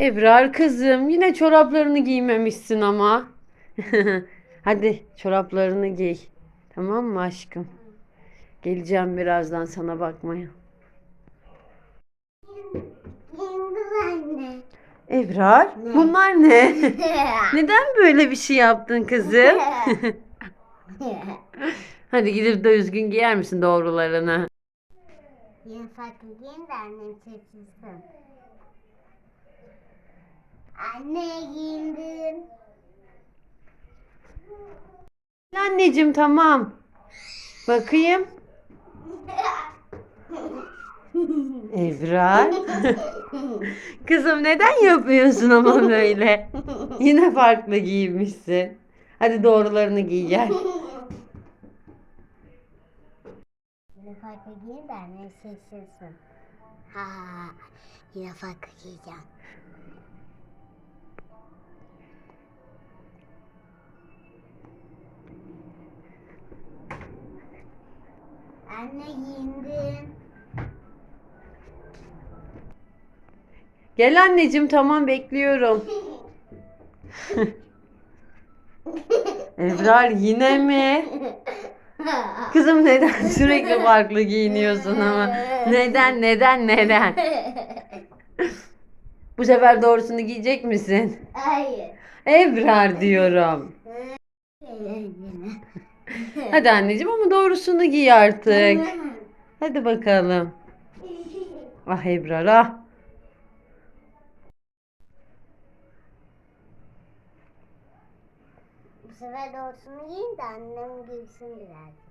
Ebrar kızım yine çoraplarını giymemişsin ama. Hadi çoraplarını giy. Tamam mı aşkım? Geleceğim birazdan sana bakmaya. Ebrar bunlar ne? Neden böyle bir şey yaptın kızım? Hadi gidip de üzgün giyer misin doğrularını? Yine farklı giyin de annem seçilsin. Anne giyindim. Anneciğim tamam. Bakayım. Ebrar. Kızım neden yapıyorsun ama böyle? Yine farklı giyinmişsin. Hadi doğrularını giy gel. Yine farklı giyin de annem seçilsin. Ha, yine farklı giyeceğim. Anne giyindim. Gel anneciğim tamam bekliyorum. Ebrar yine mi? Kızım neden sürekli farklı giyiniyorsun ama? Neden neden neden? Bu sefer doğrusunu giyecek misin? Hayır. Ebrar diyorum. Hadi anneciğim ama doğrusunu giy artık. Hadi bakalım. Ah Ebrar ah. Bu sefer doğrusunu giyin de annem gülsün birazcık.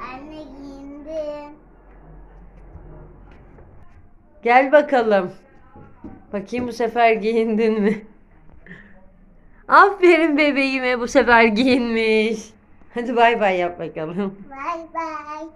Anne giyindim. Gel bakalım. Bakayım bu sefer giyindin mi? Aferin bebeğime bu sefer giyinmiş. Hadi bay bay yap bakalım. Bye bye.